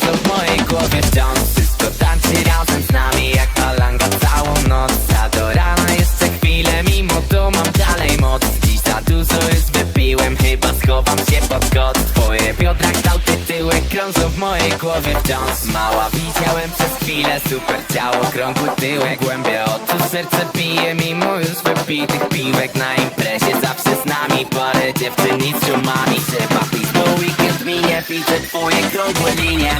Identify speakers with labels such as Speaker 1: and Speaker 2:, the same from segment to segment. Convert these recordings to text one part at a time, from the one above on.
Speaker 1: Tańcząc w mojej głowie wciąż. Wszystko tańczy razem z nami jak palanga Całą noc, a do rana jeszcze chwilę Mimo to mam dalej moc. Dziś za dużo już wypiłem Chyba schowam się pod kot. Twoje biodra kształty tyłek Krążą w mojej głowie wciąż. Mała widziałem przez chwilę Super ciało, krągły tyłek. Głębie oczu serce bije Mimo już wypitych piwek Na imprezie zawsze z nami Parę dziewczyn z ziomami. Trzeba pić po weekend zmienię Widzę twoje krągłe linie.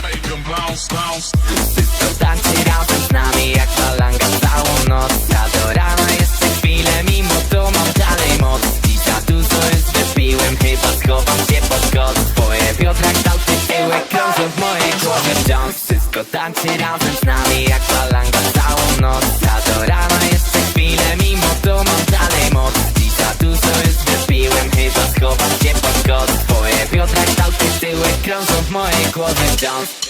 Speaker 1: Wszystko Zostańcie razem z nami jak falanga całą noc. Ja do rana jeszcze chwilę, mimo to mam dalej moc. I za dużo już wypiłem, chyba schowam się pod kod Twoje biodra kształty tyłek krążą w mojej głowie wciąż. Wszystko tańczy razem Love.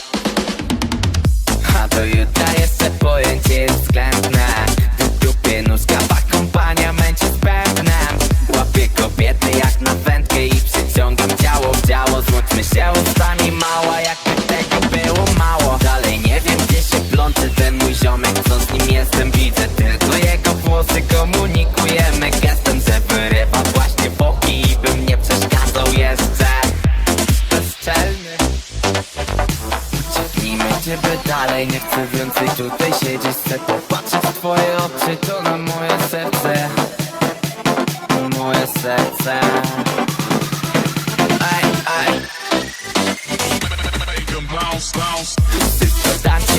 Speaker 1: dalej Nie chcę więcej tutaj siedzieć Chcę popatrzeć w twoje oczy To na moje serce. Moje serce. Aj, aj Wszystko tańczy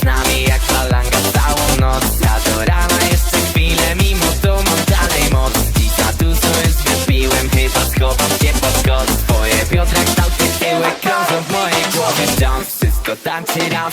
Speaker 1: z nami Jak falanga całą noc. A do rana jeszcze chwilę Mimo to mam dalej moc. I za dużo jest wypiłem Chyba schowam się pod kod Twoje biodra kształty tyłek Krążą w mojej głowie. Jump wszystko tańczy razem